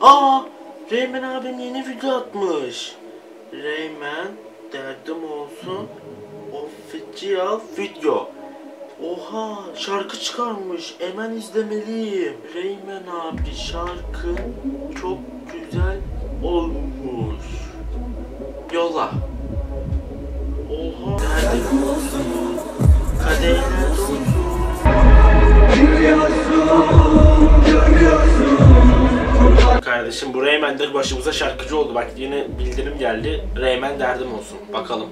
Aa, Reymen abim yeni video atmış. Reymen derdim olsun official video. Oha şarkı çıkarmış. Hemen izlemeliyim. Reymen abi şarkı çok güzel olmuş. Yolla. Kardeşim bu Reymen'dir başımıza şarkıcı oldu. Bak yine bildirim geldi. Reymen derdim olsun. Bakalım.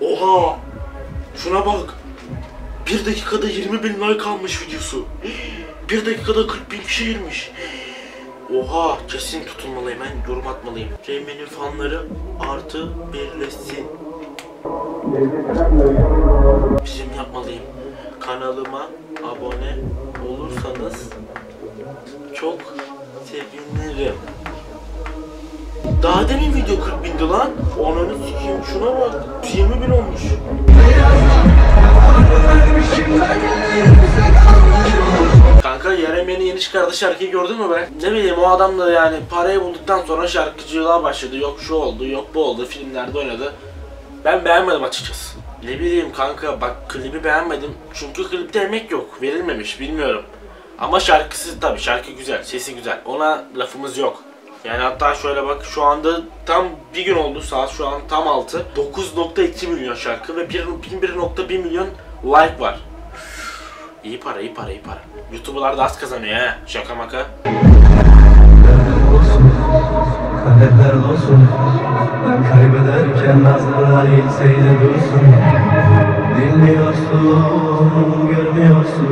Oha! Şuna bak. Bir dakikada 20 bin like almış videosu. Bir dakikada 40 bin kişi girmiş. Oha kesin tutulmalıyım ben yorum atmalıyım. Reymen'in fanları artı birleşsin. Bizim yapmalıyım. Kanalıma abone olursanız çok sevinirim. Daha demin video 40 bindi lan. Ananı sikeyim şuna bak. 20 bin olmuş. Kanka Yeremen'in yeni çıkardığı şarkıyı gördün mü be? Ne bileyim o adam da yani parayı bulduktan sonra şarkıcılığa başladı. Yok şu oldu, yok bu oldu. Filmlerde oynadı. Ben beğenmedim açıkçası. Ne bileyim kanka bak klibi beğenmedim. Çünkü klipte emek yok. Verilmemiş bilmiyorum. Ama şarkısı tabii şarkı güzel, sesi güzel. Ona lafımız yok. Yani hatta şöyle bak şu anda tam bir gün oldu saat şu an tam 6. 9.2 milyon şarkı ve 1.1 milyon like var. İyi para, iyi para, iyi para. YouTuber'lar da az kazanıyor ha. Şaka maka. Kadehler olsun. Kaybederken nazar eğilseydi dursun. Dinliyorsun, görmüyorsun.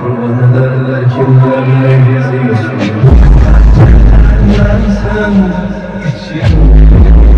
Kurban ederler kimlerle geziyorsun